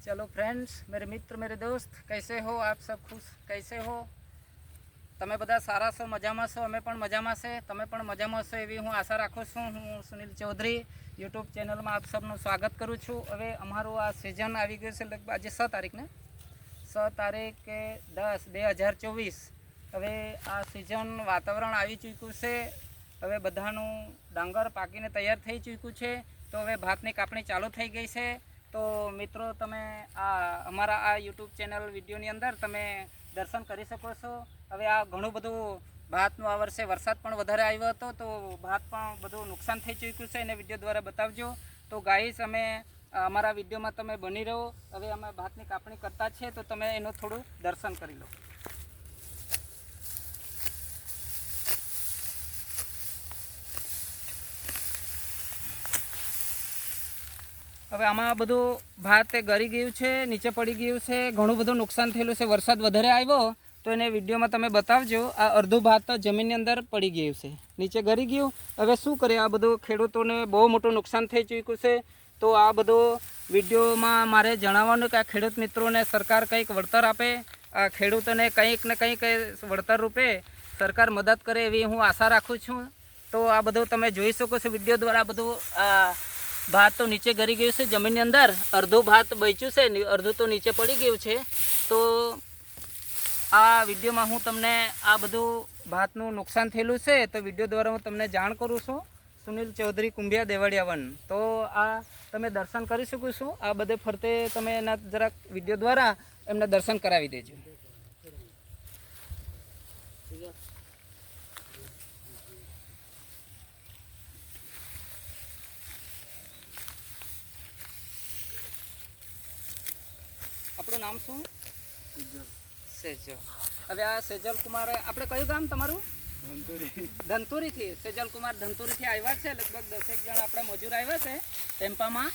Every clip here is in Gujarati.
चलो फ्रेंड्स मेरे मित्र मेरे दोस्त कैसे हो आप सब खुश कैसे हो તમે બધા સારા છો મજામાં છો અમે પણ મજામાં છે તમે પણ મજામાં છો એવી હું આશા રાખું છું હું સુનિલ ચૌધરી યુટ્યુબ ચેનલમાં આપ સબનું સ્વાગત કરું છું હવે અમારું આ સિઝન આવી ગયું છે લગભગ આજે છ તારીખને છ તારીખે દસ બે હજાર ચોવીસ હવે આ સિઝન વાતાવરણ આવી ચૂક્યું છે હવે બધાનું ડાંગર પાકીને તૈયાર થઈ ચૂક્યું છે તો હવે ભાતની કાપણી ચાલુ થઈ ગઈ છે તો મિત્રો, તમે આ અમારા આ યુટ્યુબ ચેનલ વિડીયોની અંદર તમે દર્શન કરી શકો છો. હવે આ ઘણું બધું ભાતનું આ વર્ષે વરસાદ પણ વધારે આવ્યો હતો, તો ભાત પણ બધું નુકસાન થઈ ચૂક્યું છે. એને વીડિયો દ્વારા બતાવજો. તો ગાઈસ, અમે અમારા વિડીયોમાં તમે બની રહો. હવે અમે ભાતની કાપણી કરતા છીએ, તો તમે એનું થોડું દર્શન કરી લો. હવે આમાં બધું ભાત ગળી ગયું છે, નીચે પડી ગયું છે, ઘણું બધું નુકસાન થયેલું છે. વરસાદ વધારે આવ્યો તો એને વિડીયોમાં તમે બતાવજો. આ અડધું ભાત તો જમીનની અંદર પડી ગયું છે. નીચે ગરી ગયું. હવે શું કરે આ બધું ખેડૂતોને બહુ મોટું નુકસાન થઈ ચૂક્યું છે. તો આ બધું વિડીયોમાં મારે જણાવવાનું કે આ ખેડૂત મિત્રોને સરકાર કંઈક વળતર આપે, આ ખેડૂતોને કંઈક ને કંઈક વળતર રૂપે સરકાર મદદ કરે એવી હું આશા રાખું છું. તો આ બધું તમે જોઈ શકો છો વીડિયો દ્વારા. બધું ભાત તો નીચે ગરી ગયું છે જમીનની અંદર. અડધું ભાત બચ્યું છે અડધું તો નીચે પડી ગયું છે. તો આ વિડીયોમાં હું તમને આ બધું ભાતનું નુકસાન થયેલું છે તો વીડિયો દ્વારા હું તમને જાણ કરું છું. સુનિલ ચૌધરી કુંભિયા દેવાડિયા વન તો આ તમે દર્શન કરી શકો છો. આ બધે ફરતે તમે એના જરાક વીડિયો દ્વારા એમને દર્શન કરાવી દેજો. આપણું નામ શું? સેજલ. હવે આ સેજલ કુમાર આપણે કયું ગામ તમારું? ધનતુરીથી. સેજલ કુમાર ધંતુરીથી આવ્યા છે. લગભગ દસેક જણ આપણા મજૂર આવ્યા છે ટેમ્પામાં.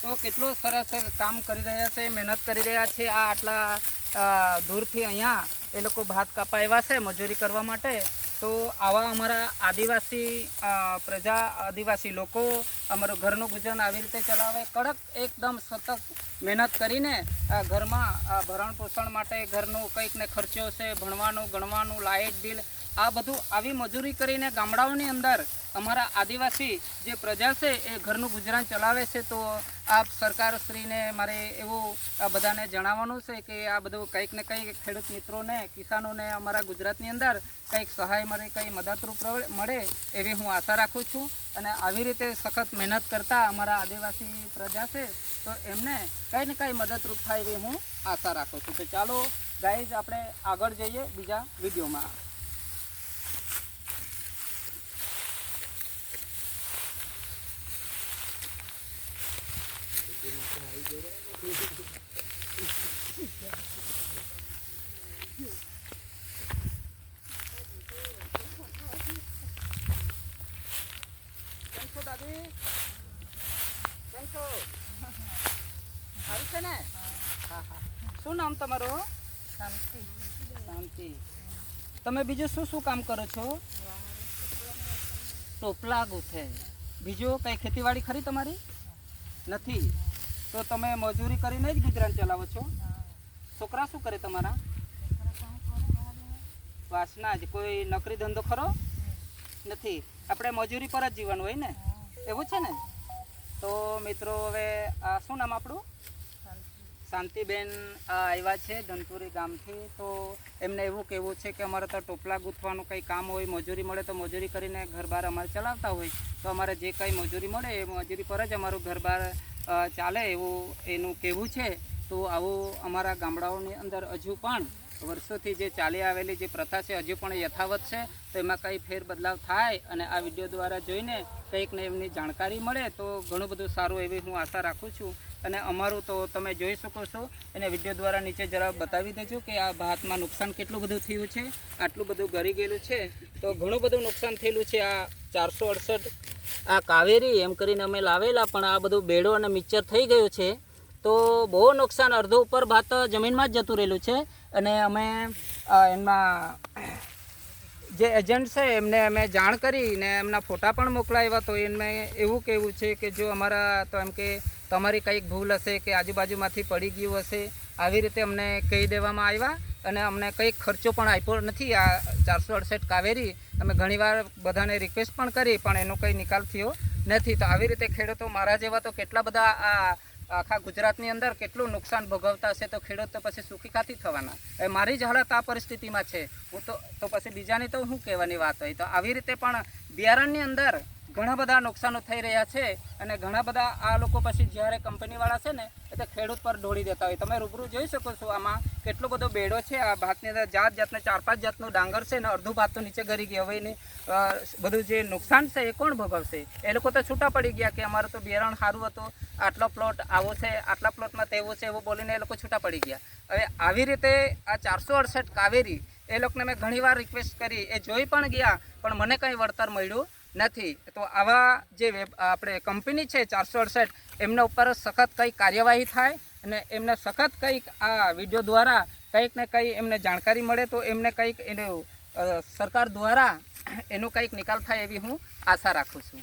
તો કેટલું સરસ કામ કરી રહ્યા છે મહેનત કરી રહ્યા છે. આ આટલા દૂરથી અહીંયા એ લોકો ભાત કાપા આવ્યા છે મજૂરી કરવા માટે. તો આવા અમારા આદિવાસી પ્રજા આદિવાસી લોકો અમારું ઘરનું ગુજરાન આવી રીતે ચલાવે, કડક એકદમ સતત મહેનત કરીને ઘરમાં ભરણ પોષણ માટે ઘરનું કંઈક ને ખર્ચો છે, ભણવાનું, ગણવાનું, લાઇટ બિલ આ બધું આવી મજૂરી કરીને ગામડાઓની અંદર અમારા આદિવાસી જે પ્રજા છે એ ઘરનું ગુજરાન ચલાવે છે, તો આપ સરકારશ્રીને મારે એવું બધાને જણાવવાનું છે કે આ બધું કંઈક ને કંઈક ખેડૂત મિત્રોને, કિસાનોને અમારા ગુજરાતની અંદર કંઈક સહાય મળે, કંઈ મદદરૂપ મળે એવી હું આશા રાખું છું. અને આવી રીતે સખત મહેનત કરતા અમારા આદિવાસી પ્રજા છે, તો એમને કંઈ ને કંઈ મદદરૂપ થાય એવી હું આશા રાખું છું. તો ચાલો, ગાઈઝ, આપણે આગળ જઈએ બીજા વિડીયોમાં કેમ છો દાદી કેમ છો સારું છે ને હા હા શું નામ તમારું? શાંતિ. તમે બીજું શું શું કામ કરો છો? ટોપલા ગૂંથે. બીજું કઈ ખેતીવાડી ખરી તમારી? નથી. તો તમે મજૂરી કરીને જ ગુજરાન ચલાવો છો? છોકરા શું કરે તમારા? વાસના જ. કોઈ નોકરી ધંધો ખરો? નથી. આપણે મજૂરી પર જ જીવન હોય ને? એવું છે ને? તો મિત્રો હવે આ શું નામ આપણું? શાંતિબેન આવ્યા છે ધનપુરી ગામથી. તો એમને એવું કહેવું છે કે અમારે તો ટોપલા ગૂંથવાનું કંઈ કામ હોય, મજૂરી મળે તો મજૂરી કરીને ઘર બહાર અમારે ચલાવતા હોય. તો અમારે જે કંઈ મજૂરી મળે એ મજૂરી પર જ અમારું ઘર બહાર ચાલે એવું એનું કહેવું છે. તો આવું અમારા ગામડાઓની અંદર હજુ પણ વર્ષોથી જે ચાલી આવેલી જે પ્રથા છે, હજુ પણ યથાવત છે. તો એમાં કંઈ ફેરબદલાવ થાય અને આ વીડિયો દ્વારા જોઈને કંઈકને એમની જાણકારી મળે તો ઘણું બધું સારું એવી હું આશા રાખું છું. અને અમારું તો તમે જોઈ શકો છો. એને વીડિયો દ્વારા નીચે જરા બતાવી દેજો કે આ ભાતમાં નુકસાન કેટલું બધું થયું છે. આટલું બધું ગરી ગયેલું છે. તો ઘણું બધું નુકસાન થયેલું છે આ ચારસો આ કાવેરી, એમ કરીને અમે લાવેલા, પણ આ બધું બેડો અને મિક્સર થઈ ગયું છે. તો બહુ નુકસાન અડધો ઉપર ભાત જમીનમાં જ જતું રહેલું છે. અને અમે એમાં જે એજન્ટ છે, એમને અમે જાણ કરી ને એમના ફોટા પણ મોકલાવ્યા. તો એમને એવું કહેવું છે કે જો અમારા, તો એમ કે તમારી કંઈક ભૂલ હશે કે આજુબાજુમાંથી પડી ગયું હશે, આવી રીતે અમને કહી દેવામાં આવ્યા અને અમને કંઈક ખર્ચો પણ આપ્યો નથી. આ ચારસો અડસઠ કાવેરી અમે ઘણીવાર બધાને રિક્વેસ્ટ પણ કરી, પણ એનો કંઈ નિકાલ થયો નથી. તો આવી રીતે ખેડૂતો મારા જેવા તો કેટલા બધા આ આખા ગુજરાતની અંદર કેટલું નુકસાન ભોગવતા હશે તો ખેડૂત તો પછી સુખી ખાતી થવાના. એ મારી જ હાલત આ પરિસ્થિતિમાં છે. હું તો તો પછી બીજાની તો શું કહેવાની વાત હોય. તો આવી રીતે પણ બિયારણની અંદર ઘણા બધા નુકસાનો થઈ રહ્યા છે અને ઘણા બધા આ લોકો પછી જ્યારે કંપનીવાળા છે ને, એટલે ખેડૂત પર ઢોળી દેતા હોય. તમે રૂબરૂ જોઈ શકો છો આમાં કેટલો બધો બેડો છે. આ ભાતની અંદર જાત જાતને ચાર પાંચ જાતનું ડાંગર છે ને અડધું ભાત તો નીચે ગરી ગયું. હવે એની બધું જે નુકસાન છે એ કોણ ભોગવશે? એ લોકો તો છૂટા પડી ગયા કે અમારું તો બિયારણ સારું હતું, આટલો પ્લોટ આવો છે, આટલા પ્લોટમાં તેવું છે એવું બોલીને એ લોકો છૂટા પડી ગયા. હવે આવી રીતે આ ચારસો અડસઠ કાવેરી એ લોકોને મેં ઘણીવાર રિક્વેસ્ટ કરી, એ જોઈ પણ ગયા, પણ મને કંઈ વળતર મળ્યું નથી. તો આવા જે આપણે કંપની છે ચારસો અડસઠ, એમના ઉપર સખત કંઈક કાર્યવાહી થાય અને એમને સખત કંઈક આ વીડિયો દ્વારા કંઈક ને કંઈ એમને જાણકારી મળે તો એમને કંઈક એનું સરકાર દ્વારા એનો કંઈક નિકાલ થાય એવી હું આશા રાખું છું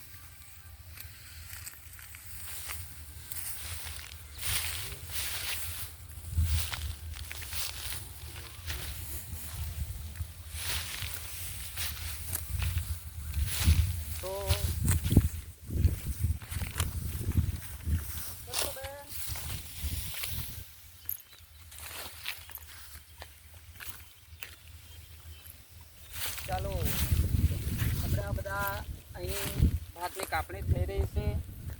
તો ચાલો આપણે આ બધા અહીં ભાતની થઈ રહી છે.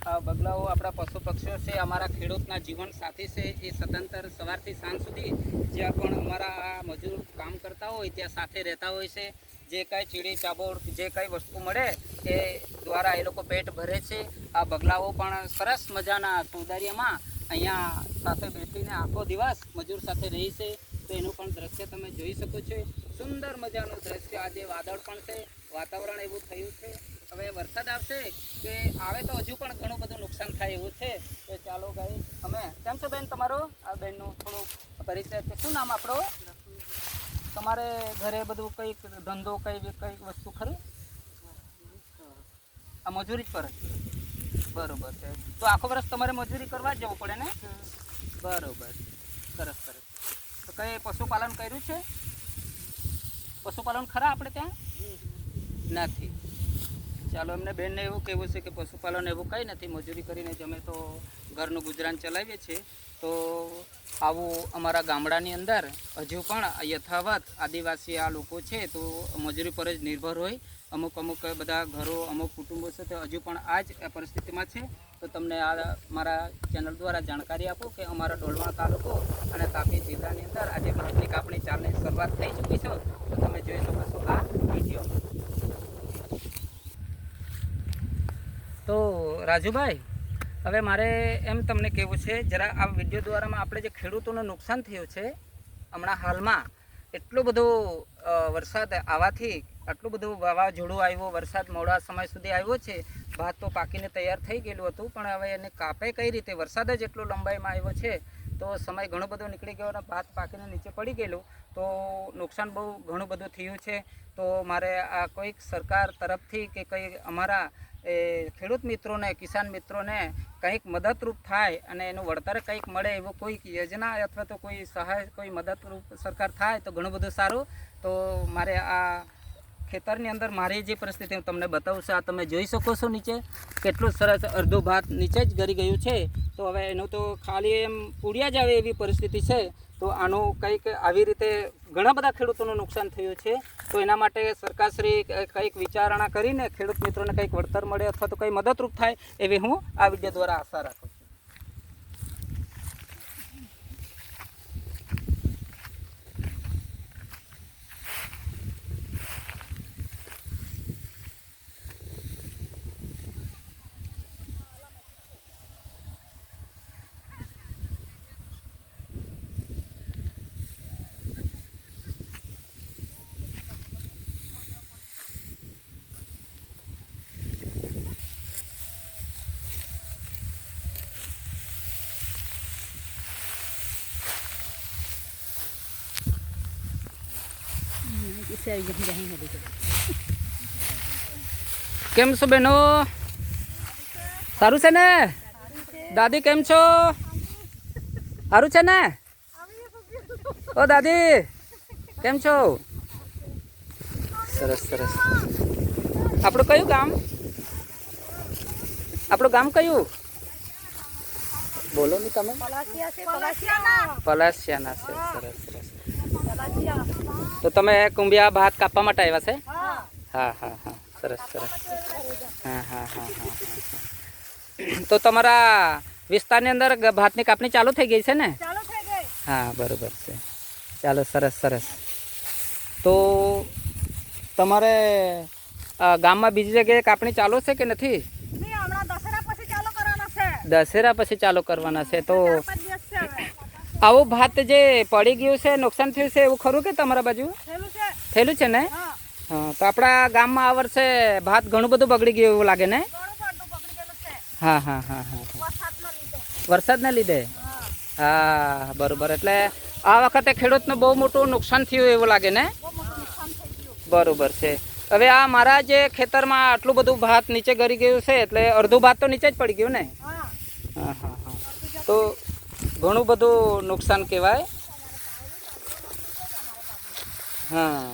આ બગલાઓ આપણા પશુ પક્ષીઓ છે, અમારા ખેડૂતના જીવન સાથી છે. એ સદંતર સવારથી સાંજ સુધી જ્યાં પણ અમારા આ મજૂર કામ કરતા હોય, ત્યાં સાથે રહેતા હોય છે. જે કાંઈ ચીડી, ચાબોળ, જે કાંઈ વસ્તુ મળે, એ દ્વારા એ લોકો પેટ ભરે છે. આ બગલાઓ પણ સરસ મજાના સૌંદર્યમાં અહીંયા સાથે બેસીને આખો દિવસ મજૂર સાથે રહી છે. તો એનું પણ દ્રશ્ય તમે જોઈ શકો છો. સુંદર મજાનું દ્રશ્ય આજે વાદળ પણ છે. વાતાવરણ એવું થયું છે. હવે વરસાદ આવશે કે આવે તો હજુ પણ ઘણું બધું નુકસાન થાય એવું છે. તો ચાલો ભાઈ અમે કેમ છો બેન તમારો? આ બેનનું થોડું પરિચય છે. શું નામ આપણો? તમારે ઘરે બધું કંઈક ધંધો કઈ કઈ વસ્તુ ખરી? આ મજૂરી જ પર બરોબર છે. તો આખો વર્ષ તમારે મજૂરી કરવા જ જવું પડે ને? બરોબર. સરસ સરસ. તો કઈ પશુપાલન કર્યું છે? પશુપાલન ખરા આપણે ત્યાં? નથી. ચાલો, એમને બેનને એવું કહેવું છે કે પશુપાલન એવું કંઈ નથી, મજૂરી કરીને જ અમે તો ઘરનું ગુજરાન ચલાવીએ છીએ. તો આવું અમારા ગામડાની અંદર હજુ પણ યથાવત આદિવાસી આ લોકો છે, તો મજૂરી પર જ નિર્ભર હોય. અમુક અમુક બધા ઘરો, અમુક કુટુંબો છે, તે હજુ પણ આ જ પરિસ્થિતિમાં છે. તો તમને આ મારા ચેનલ દ્વારા જાણકારી આપો કે અમારા ડોલવાણ તાલુકો અને તાપી જિલ્લાની અંદર આજે ભાતની કાપણી ચાલની શરૂઆત થઈ ચૂકી છે. તો તમે જોઈ શકો છો આ વીડિયો. તો રાજુભાઈ, હવે મારે એમ તમને કહેવું છે, જરા આ વીડિયો દ્વારામાં આપણે જે ખેડૂતોનું નુકસાન થયું છે, હમણાં હાલમાં એટલો બધો વરસાદ આવવાથી આટલું બધું વાવાઝોડું આવ્યું, વરસાદ મોડા સમય સુધી આવ્યો છે, ભાત તો પાકીને તૈયાર થઈ ગયેલું હતું, પણ હવે એને કાપે કઈ રીતે? વરસાદ જ એટલો લંબાઈમાં આવ્યો છે, તો સમય ઘણો બધો નીકળી ગયો અને ભાત પાકીને નીચે પડી ગયેલું, તો નુકસાન બહુ ઘણું બધું થયું છે, તો મારે આ કોઈક સરકાર તરફથી કે કંઈ અમારા એ ખેડૂત મિત્રોને, કિસાન મિત્રોને કંઈક મદદરૂપ થાય અને એનું વળતર કંઈક મળે એવો કોઈક યોજના અથવા તો કોઈ સહાય, કોઈ મદદરૂપ સરકાર થાય તો ઘણું બધું સારું. તો મારે આ ખેતરની અંદર મારી જે પરિસ્થિતિ હું તમને બતાવું છું, આ તમે જોઈ શકો છો નીચે. કેટલું સરસ અડધો ભાત નીચે જ ગરી ગયું છે. તો હવે એનું તો ખાલી એમ પૂડ્યા જ આવે એવી પરિસ્થિતિ છે. તો આનું કંઈક આવી રીતે ઘણા બધા ખેડૂતોનું નુકસાન થયું છે. તો એના માટે સરકારશ્રી કંઈક વિચારણા કરીને ખેડૂત મિત્રોને કંઈક વળતર મળે અથવા તો કંઈ મદદરૂપ થાય એવી હું આ વીડિયો દ્વારા આશા રાખું છું કેમ છો બેનો? સારું છે ને? દાદી કેમ છો? સારું છે ને? ઓ દાદી કેમ છો? સરસ સરસ. આપણું કયું ગામ? આપણું ગામ કયું? બોલો ને તમે. પલાસિયાના. છે સરસ સરસ. તો તમે કુંભિયા ભાત કાપવા માટે આવ્યા છે? હા. હા હા સરસ સરસ. હા હા હા હા તો તમારા વિસ્તારની અંદર ભાતની કાપણી ચાલુ થઈ ગઈ છે ને? હા બરોબર છે. ચાલો સરસ સરસ. તો તમારે ગામમાં બીજી જગ્યાએ કાપણી ચાલુ છે કે નથી? દશેરા પછી ચાલુ કરવાના છે. તો આવું ભાત જે પડી ગયું છે નુકસાન થયું છે એવું ખરું કે તમારા બાજુ? થયેલું છે. ને? હા. તો આપણા ગામમાં આ વર્ષે ભાત ઘણું બધું બગડી ગયું એવું લાગે ને? હા હા હા હા વરસાદને લીધે. હા. બરોબર. એટલે આ વખતે ખેડૂતનું બહુ મોટું નુકસાન થયું એવું લાગે ને? બરોબર છે. હવે આ મારા જે ખેતરમાં આટલું બધું ભાત નીચે ગરી ગયું છે એટલે અડધું ભાત તો નીચે જ પડી ગયું ને? હા. હા હા તો ઘણું બધું નુકસાન કહેવાય. હા.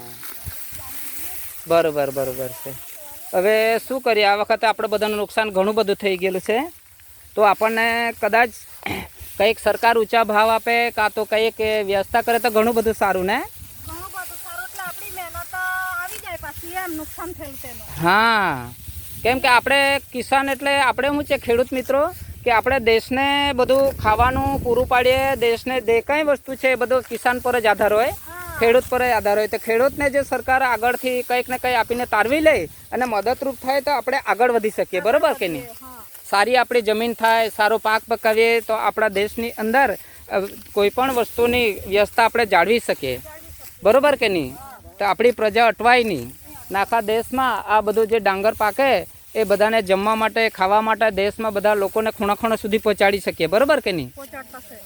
બરોબર બરોબર છે. હવે શું કરીએ? આ વખતે આપણે બધાનું નુકસાન ઘણું બધું થઈ ગયેલું છે. તો આપણને કદાચ કંઈક સરકાર ઊંચા ભાવ આપે કાં તો કંઈક વ્યવસ્થા કરે તો ઘણું બધું સારું ને? હા. કેમ કે આપણે કિસાન એટલે આપણે શું છે ખેડૂત મિત્રો. કે આપણે દેશને બધું ખાવાનું પૂરું પાડીએ દેશને જે કંઈ વસ્તુ છે એ બધું કિસાન પર જ આધાર હોય ખેડૂત પર જ આધાર હોય. તો ખેડૂતને જે સરકાર આગળથી કંઈક ને કંઈ આપીને તારવી લે અને મદદરૂપ થાય તો આપણે આગળ વધી શકીએ. બરોબર કે નહીં? સારી આપણી જમીન થાય સારો પાક પકાવીએ તો આપણા દેશની અંદર કોઈ પણ વસ્તુની વ્યવસ્થા આપણે જાળવી શકીએ. બરોબર કે નહીં? તો આપણી પ્રજા અટવાય નહીં. ને આખા દેશમાં આ બધું જે ડાંગર પાકે એ બધાને જમવા માટે ખાવા માટે દેશમાં બધા લોકોને ખૂણા ખૂણા સુધી પહોંચાડી શકીએ. બરોબર કે નહીં?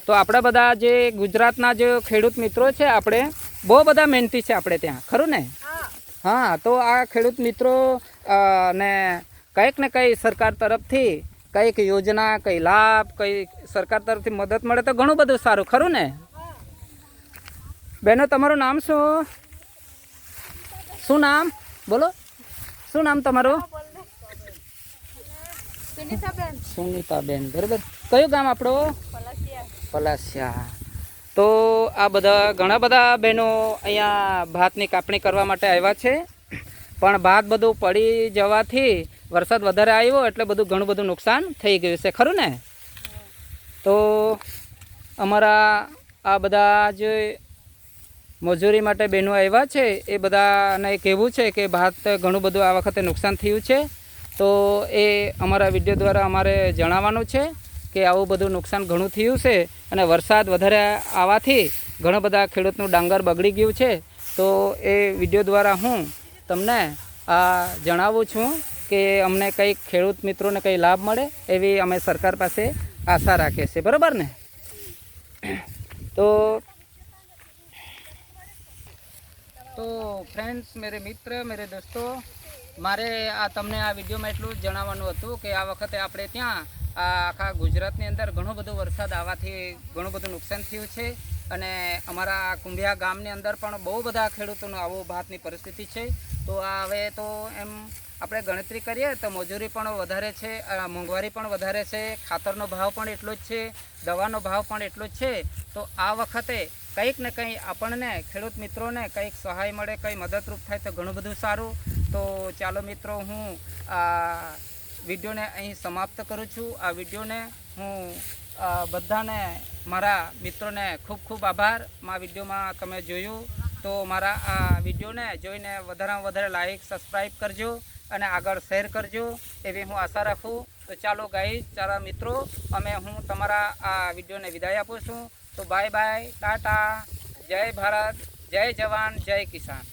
તો આપણા બધા જે ગુજરાતના જે ખેડૂત મિત્રો છે આપણે બહુ બધા મહેનતી છે આપણે ત્યાં. ખરું ને? હા. હા તો આ ખેડૂત મિત્રો ને કંઈક ને કંઈ સરકાર તરફથી કંઈક યોજના કંઈ લાભ કંઈ સરકાર તરફથી મદદ મળે તો ઘણું બધું સારું. ખરું ને? બેનો તમારું નામ શું? શું નામ? બોલો. શું નામ તમારું? સુનીતાબેન. બરાબર. કયું ગામ આપણો? પલાસિયા. તો આ બધા ઘણા બધા બહેનો અહીંયા ભાતની કાપણી કરવા માટે આવ્યા છે. પણ ભાત બધું પડી જવાથી વરસાદ વધારે આવ્યો એટલે બધું ઘણું બધું નુકસાન થઈ ગયું છે. ખરું ને? તો અમારા આ બધા જે મજૂરી માટે બહેનો આવ્યા છે એ બધાને કહેવું છે કે ભાત ઘણું બધું આ વખતે નુકસાન થયું છે. તો એ અમારા વીડિયો દ્વારા અમારે જણાવવાનું છે કે આવું બધું નુકસાન ઘણું થયું છે અને વરસાદ વધારે આવવાથી ઘણા બધા ખેડૂતનું ડાંગર બગડી ગયું છે. તો એ વીડિયો દ્વારા હું તમને આ જણાવું છું કે અમને કંઈક ખેડૂત મિત્રોને કંઈ લાભ મળે એવી અમે સરકાર પાસે આશા રાખીએ છીએ. બરાબર ને? તો તો ફ્રેન્ડ્સ મેરે મિત્ર, મેરે દોસ્તો મારે આ તમને આ વિડીયોમાં એટલું જણાવવાનું હતું કે આ વખતે આપણે ત્યાં આખા ગુજરાતની અંદર ઘણો બધો વરસાદ આવવાથી ઘણું બધું નુકસાન થયું છે અને અમારા કુંભિયા ગામની અંદર પણ બહુ બધા ખેડૂતોનો આવો ભાતની પરિસ્થિતિ છે. તો આ હવે તો એમ આપણે ગણતરી કરીએ તો મજૂરી પણ વધારે છે મોંઘવારી પણ વધારે છે, ખાતરનો ભાવ પણ એટલો જ છે, દવાનો ભાવ પણ એટલો જ છે. તો આ વખતે કંઈક ને કંઈ આપણને, ખેડૂત મિત્રોને કંઈક સહાય મળે, કંઈ મદદરૂપ થાય તો ઘણું બધું સારું. તો ચાલો મિત્રો, હું આ વિડીયોને અહીં સમાપ્ત કરું છું. આ વિડીયોને હું બધાને, મારા મિત્રોને ખૂબ ખૂબ આભાર. મા વિડીયોમાં તમે જોયું. તો મારા આ વિડીયોને જોઈને વધારેમાં વધારે લાઈક સબસ્ક્રાઈબ કરજો અને આગળ શેર કરજો એવી હું આશા રાખું. તો ચાલો ગાઈઝ ચાલો મિત્રો, અમે હું તમારા આ વિડીયોને વિદાય આપું છું. તો બાય બાય ટાટા જય ભારત જય જવાન જય કિસાન.